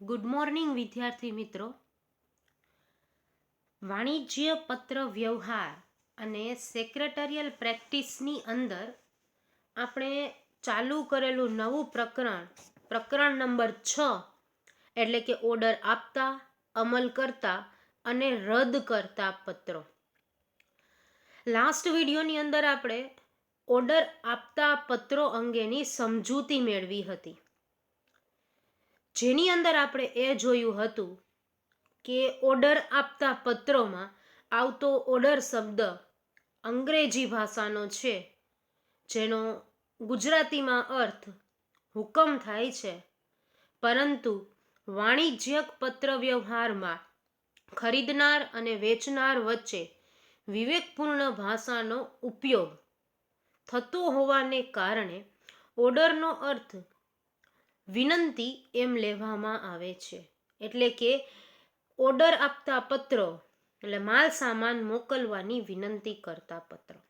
Good morning વિદ્યાર્થી મિત્રો. વાણિજ્ય પત્ર વ્યવહાર અને સેક્રેટરિયલ પ્રેક્ટિસની અંદર આપણે ચાલુ કરેલું નવું પ્રકરણ પ્રકરણ નંબર છ, એટલે કે ઓર્ડર આપતા, અમલ કરતા અને રદ કરતા પત્રો. લાસ્ટ વિડીયોની અંદર આપણે ઓર્ડર આપતા પત્રો અંગેની સમજૂતી મેળવી હતી. જેની અંદર આપણે એ જોયું હતું કે ઓર્ડર આપતા પત્રોમાં આવતો ઓર્ડર શબ્દ અંગ્રેજી ભાષાનો છે, જેનો ગુજરાતીમાં અર્થ હુકમ થાય છે. પરંતુ વાણિજ્યક પત્ર વ્યવહારમાં ખરીદનાર અને વેચનાર વચ્ચે વિવેકપૂર્ણ ભાષાનો ઉપયોગ થતો હોવાને કારણે ઓર્ડરનો અર્થ વિનંતી એમ લેવામાં આવે છે. એટલે કે ઓર્ડર આપતા પત્રો, એટલે માલ સામાન મોકલવાની વિનંતી કરતા પત્રો.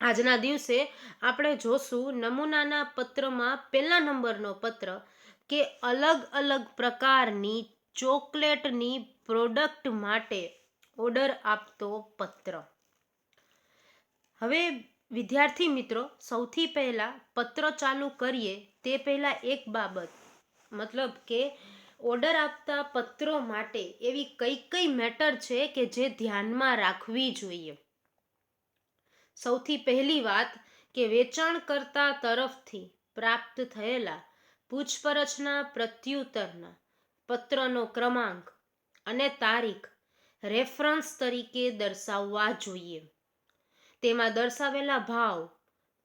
આજના દિવસે આપણે જોશું નમૂનાના પત્રમાં પહેલા નંબરનો પત્ર કે અલગ અલગ પ્રકારની ચોકલેટની પ્રોડક્ટ માટે ઓર્ડર આપતો પત્ર. હવે વિદ્યાર્થી મિત્રો, સૌથી પહેલાં પત્ર ચાલુ કરીએ તે પહેલા એક બાબત, મતલબ કે ઓર્ડર આપતા પત્રો માટે એવી કઈ કઈ મેટર છે કે જે ધ્યાનમાં રાખવી જોઈએ? સૌથી પહેલી વાત કે વેચાણકર્તા તરફથી પ્રાપ્ત થયેલા પૂછપરછના પ્રત્યુત્તરના પત્રનો ક્રમાંક અને તારીખ રેફરન્સ તરીકે દર્શાવવા જોઈએ. તેમાં દર્શાવેલા ભાવ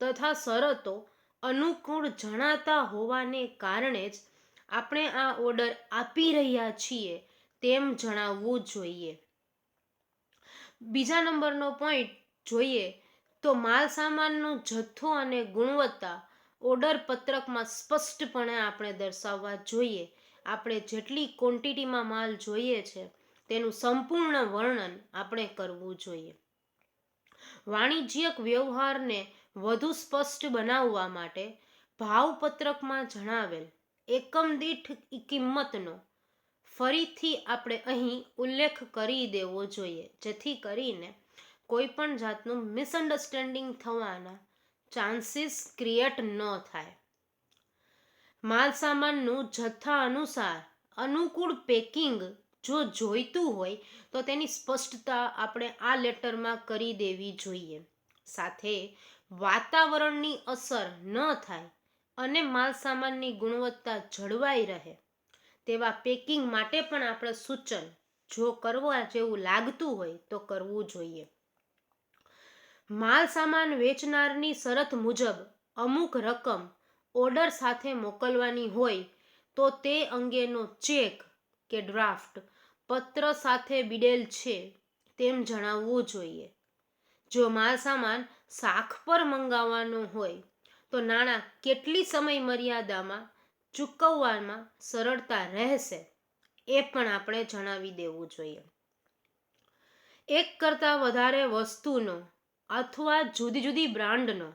તથા શરતો અનુકૂળ જણાતા હોવાને કારણે જ આપણે આ ઓર્ડર આપી રહ્યા છીએ તેમ જણાવવું જોઈએ. બીજા નંબરનો પોઈન્ટ જોઈએ તો માલ સામાનનો જથ્થો અને ગુણવત્તા ઓર્ડર પત્રકમાં સ્પષ્ટપણે આપણે દર્શાવવા જોઈએ. આપણે જેટલી ક્વોન્ટિટીમાં માલ જોઈએ છે તેનું સંપૂર્ણ વર્ણન આપણે કરવું જોઈએ. વાણિજ્યક વ્યવહારને વધુ સ્પષ્ટ બનાવવા માટે ભાવપત્રકમાં જણાવેલ એકમ દીઠ કિંમતનો ફરીથી આપણે અહીં ઉલ્લેખ કરી દેવો જોઈએ, જેથી કરીને કોઈ પણ જાતનું મિસઅન્ડરસ્ટેન્ડિંગ થવાના ચાન્સીસ ક્રિએટ ન થાય. માલ સામાનનું જથ્થા અનુસાર અનુકૂળ પેકિંગ જો જોઈતું હોય, તો તેની સ્પષ્ટતા આપણે આ લેટરમાં કરી દેવી જોઈએ. સાથે વાતાવરણની અસર ન થાય અને માલસામાનની ગુણવત્તા જળવાઈ રહે, તેવા પેકિંગ માટે પણ આપણે સૂચન જો કરવા જેવું લાગતું હોય તો કરવું જોઈએ. માલસામાન વેચનારની શરત મુજબ અમુક રકમ ઓર્ડર સાથે મોકલવાની હોય તો તે અંગેનો ચેક કે ડ્રાફ્ટ પત્ર સાથે બિડેલ છે તેમ જણાવવું જોઈએ. જો માલ શાખ પર મંગાવવાનું હોય તો નાણાં કેટલી સમય મર્યાદામાં ચૂકવવામાં સરળતા રહેશે એ પણ આપણે જણાવી દેવું જોઈએ. એક કરતાં વધારે વસ્તુનો અથવા જુદી જુદી બ્રાન્ડનો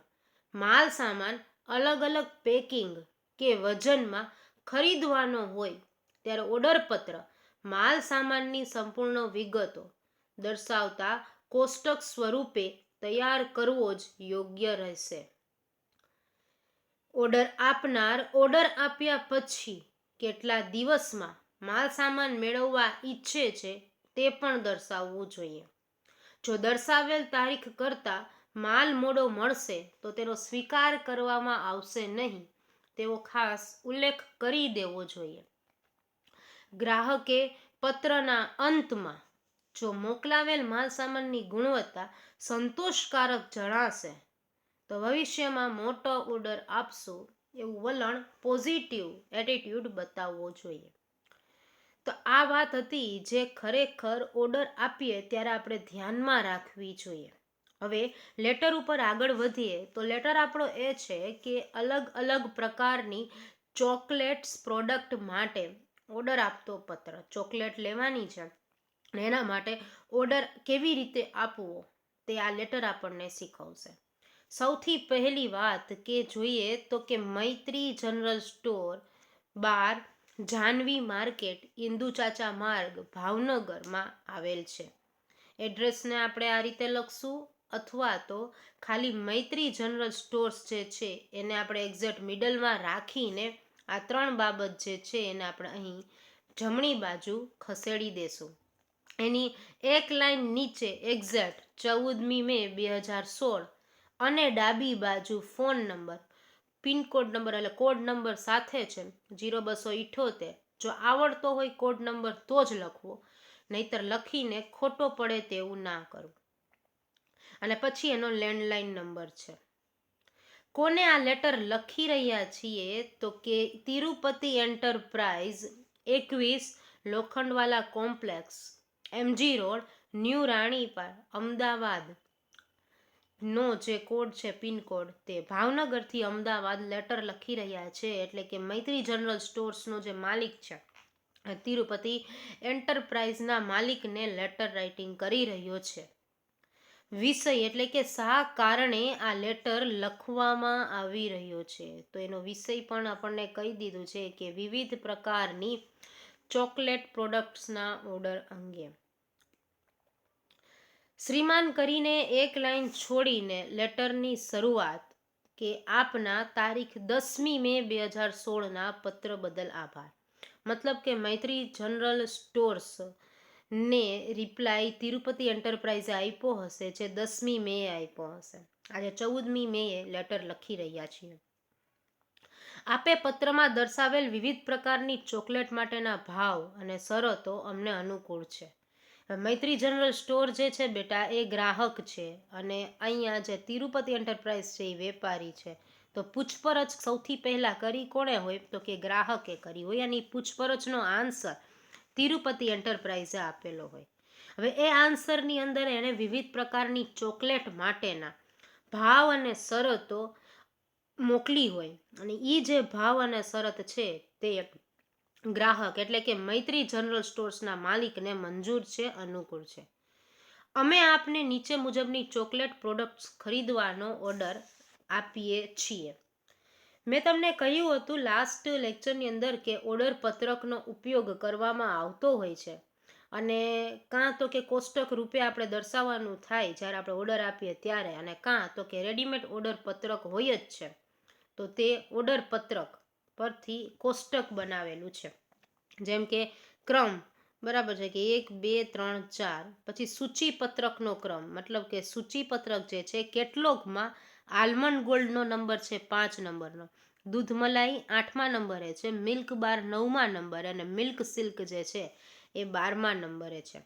માલ સામાન અલગ અલગ પેકિંગ કે વજનમાં ખરીદવાનો હોય ત્યારે ઓર્ડરપત્ર માલ સામાનની સંપૂર્ણ વિગતો દર્શાવતા કોષ્ટક સ્વરૂપે તૈયાર કરવો જ યોગ્ય રહેશે. ઓર્ડર આપનાર, ઓર્ડર આપ્યા પછી કેટલા દિવસમાં માલ સામાન મેળવવા ઈચ્છે છે તે પણ દર્શાવવું જોઈએ. જો દર્શાવેલ તારીખ કરતાં માલ મોડો મળશે તો તેનો સ્વીકાર કરવામાં આવશે નહીં, તેવો ખાસ ઉલ્લેખ કરી દેવો જોઈએ. ગ્રાહકે પત્રના અંતમાં જો મોકલાવેલ માલ સામાનની ગુણવત્તા સંતોષકારક જણાશે, તો ભવિષ્યમાં મોટો ઓર્ડર આપશો એવું વલણ પોઝિટિવ એટીટ્યુડ બતાવવો જોઈએ. તો આ વાત હતી જે ખરેખર ઓર્ડર આપીએ ત્યારે આપણે ધ્યાનમાં રાખવી જોઈએ. હવે લેટર ઉપર આગળ વધીએ, તો લેટર આપણો એ છે કે અલગ અલગ પ્રકારની ચોકલેટ્સ પ્રોડક્ટ માટે ઓર્ડર આપતો પત્ર, ચોકલેટ લેવાની છે. એના માટે ઓર્ડર કેવી રીતે આપવો તે આ લેટર આપણને શીખવશે. સૌથી પહેલી વાત કે જોઈએ તો કે મૈત્રી જનરલ સ્ટોર બાર જાનવી માર્કેટ ઇન્દુચાચા માર્ગ ભાવનગરમાં આવેલ છે. એડ્રેસને આપણે આ રીતે લખશું અથવા તો ખાલી મૈત્રી જનરલ સ્ટોર્સ જે છે એને આપણે એક્ઝેક્ટ મિડલમાં રાખીને આ ત્રણ બાબત જે છે એને આપણે અહીં જમણી બાજુ ખસેડી દેશું. એની એક લાઈન નીચે એક્ઝેક્ટ ચૌદમી મે બે હજાર સોળ અને ડાબી બાજુ ફોન નંબર પિનકોડ નંબર એટલે કોડ નંબર સાથે છે જીરો બસો ઇઠોતેર. જો આવડતો હોય કોડ નંબર તો જ લખવો, નહીતર લખીને ખોટો પડે તેવું ના કરવું. અને પછી એનો લેન્ડલાઇન નંબર છે. કોને આ લેટર લખી રહ્યા છીએ? તો કે તિરુપતિ એન્ટરપ્રાઇઝ એકવીસ Lokhandwala complex MG road, new Ranipar Ahmedabad. નો જે કોડ છે પિનકોડ તે ભાવનગરથી અમદાવાદ લેટર લખી રહ્યા છે, એટલે કે મૈત્રી જનરલ સ્ટોર્સનો જે માલિક છે તિરુપતિ એન્ટરપ્રાઇઝના માલિકને લેટર રાઇટિંગ કરી રહ્યો છે. વિષય એટલે કે શા કારણે આ લેટર લખવામાં આવી રહ્યો છે? તો એનો વિષય પણ આપણને કહી દીધું છે કે વિવિધ પ્રકારની ચોકલેટ પ્રોડક્ટ્સના ઓર્ડર અંગે. શ્રીમાન કરીને એક લાઈન છોડીને લેટરની શરૂઆત કે આપના તારીખ દસમી મે બે હજાર સોળના પત્ર બદલ આભાર. મતલબ કે મૈત્રી જનરલ સ્ટોર્સ ને રિપ્લાય તિરુપતિ એન્ટરપ્રાઇઝે આપ્યો હશે, જે દસમી મે આપ્યો હશે. આજે ચૌદમી મેએ લેટર લખી રહ્યા છીએ. આપે પત્રમાં દર્શાવેલ વિવિધ પ્રકારની ચોકલેટ માટેના ભાવ અને શરતો અમને અનુકૂળ છે. મૈત્રી જનરલ સ્ટોર જે છે બેટા, એ ગ્રાહક છે અને અહીંયા જે તિરુપતિ એન્ટરપ્રાઇઝ છે એ વેપારી છે. તો પૂછપરછ સૌથી પહેલાં કરી કોણે હોય? તો કે ગ્રાહકે કરી હોય. એની પૂછપરછનો આન્સર તિરુપતિ એન્ટરપ્રાઇઝે આપેલો હોય. હવે એ આન્સરની અંદર એણે વિવિધ પ્રકારની ચોકલેટ માટેના ભાવ અને શરતો મોકલી હોય. અને એ જે ભાવ અને શરત છે, તે ગ્રાહક એટલે કે મૈત્રી જનરલ સ્ટોર્સના માલિકને મંજૂર છે, અનુકૂળ છે. અમે આપને નીચે મુજબની ચોકલેટ પ્રોડક્ટ્સ ખરીદવાનો ઓર્ડર આપીએ છીએ. મેં તમને કહ્યું હતું લાસ્ટ લેક્ચરની અંદર કે ઓર્ડર પત્રકનો ઉપયોગ કરવામાં આવતો હોય છે. અને કાં તો કે કોષ્ટક રૂપે આપણે દર્શાવવાનું થાય જ્યારે આપણે ઓર્ડર આપીએ ત્યારે, અને કાં તો કે રેડીમેડ ઓર્ડર પત્રક હોય જ છે. તો તે ઓર્ડર પત્રક પરથી કોષ્ટક બનાવેલું છે. જેમ કે ક્રમ, બરાબર છે કે એક, બે, ત્રણ, ચાર, પછી સૂચિપત્રકનો ક્રમ, મતલબ કે સૂચિપત્રક જે છે કેટલોગમાં આલમંડ ગોલ્ડનો નંબર છે પાંચ નંબરનો દૂધ મલાઈ આઠમા નંબરે છે મિલ્ક બાર નવમા નંબરે અને મિલ્ક સિલ્ક જે છે એ બારમા નંબરે છે.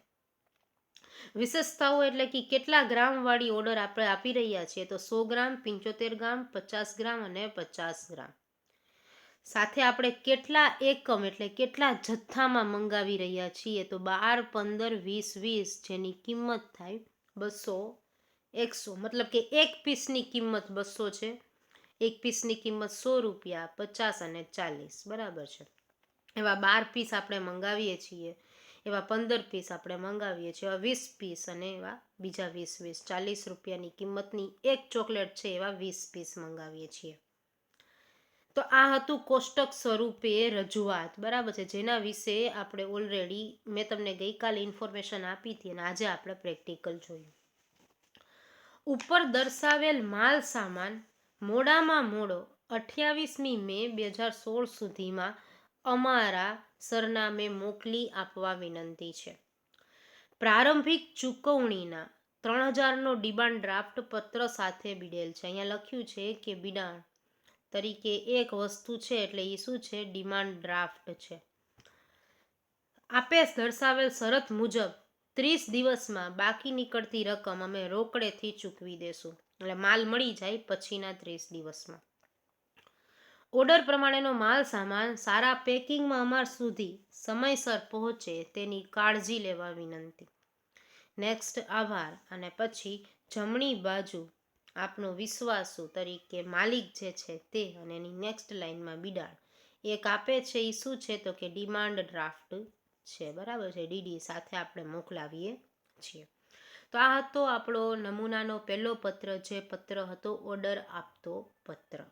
વિશેષતાઓ એટલે કે કેટલા ગ્રામવાળી ઓર્ડર આપણે આપી રહ્યા છીએ તો સો ગ્રામ, પંચોતેર ગ્રામ, પચાસ ગ્રામ અને પચાસ ગ્રામ. સાથે આપણે કેટલા એકમ એટલે કેટલા જથ્થામાં મંગાવી રહ્યા છીએ તો બાર, પંદર, વીસ વીસ જેની કિંમત થાય બસો, એકસો. મતલબ કે એક પીસની કિંમત બસો છે. એક પીસની કિંમત સો રૂપિયા, પચાસ અને ચાલીસ. બરાબર છે. એવા બાર પીસ આપણે મંગાવીએ છીએ. એવા પંદર પીસ આપણે મંગાવીએ છીએ. એવા વીસ પીસ અને એવા બીજા વીસ વીસ. ચાલીસ રૂપિયાની કિંમતની એક ચોકલેટ છે એવા વીસ પીસ મંગાવીએ છીએ. તો આ હતું કોષ્ટક સ્વરૂપે રજૂઆત. બરાબર છે? જેના વિશે આપણે ઓલરેડી મેં તમને ગઈકાલે ઇન્ફોર્મેશન આપી હતી અને આજે આપણે પ્રેક્ટિકલ જોયું. ઉપર દર્શાવેલ માલ સામાન મોડામાં મોડો અઠ્યાવીસમી મે બે હજાર સોળ સુધીમાં અમારા સરનામે મોકલી આપવા વિનંતી છે. પ્રારંભિક ચૂકવણીના ત્રણ હજારનો ડિમાન્ડ ડ્રાફ્ટ પત્ર સાથે બીડેલ છે. અહીંયા લખ્યું છે કે બિડાણ તરીકે એક વસ્તુ છે એટલે એ શું છે? ડિમાન્ડ ડ્રાફ્ટ છે. આપે દર્શાવેલ શરત મુજબ ત્રીસ દિવસમાં બાકી નીકળતી રકમ અમે રોકડેથી ચૂકવી દેશું. એટલે માલ મળી જાય પછીના ત્રીસ દિવસમાં. ઓર્ડર પ્રમાણેનો માલ સામાન સારા પેકિંગમાં અમાર સુધી સમયસર પહોંચે તેની કાળજી લેવા વિનંતી. નેક્સ્ટ, આભાર. અને પછી જમણી બાજુ આપનો વિશ્વાસુ તરીકે માલિક જે છે તે અને એની નેક્સ્ટ લાઇનમાં બિડાણ. એક આપે છે એ શું છે તો કે ડિમાન્ડ ડ્રાફ્ટ છે. બરાબર છે? ડીડી સાથે આપણે મોકલાવીએ છીએ. તો આ હતો આપણો નમૂનાનો પહેલો પત્ર. જે પત્ર હતો ઓર્ડર આપતો પત્ર.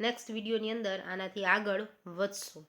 નેક્સ્ટ વિડીયોની અંદર આનાથી આગળ વધશું.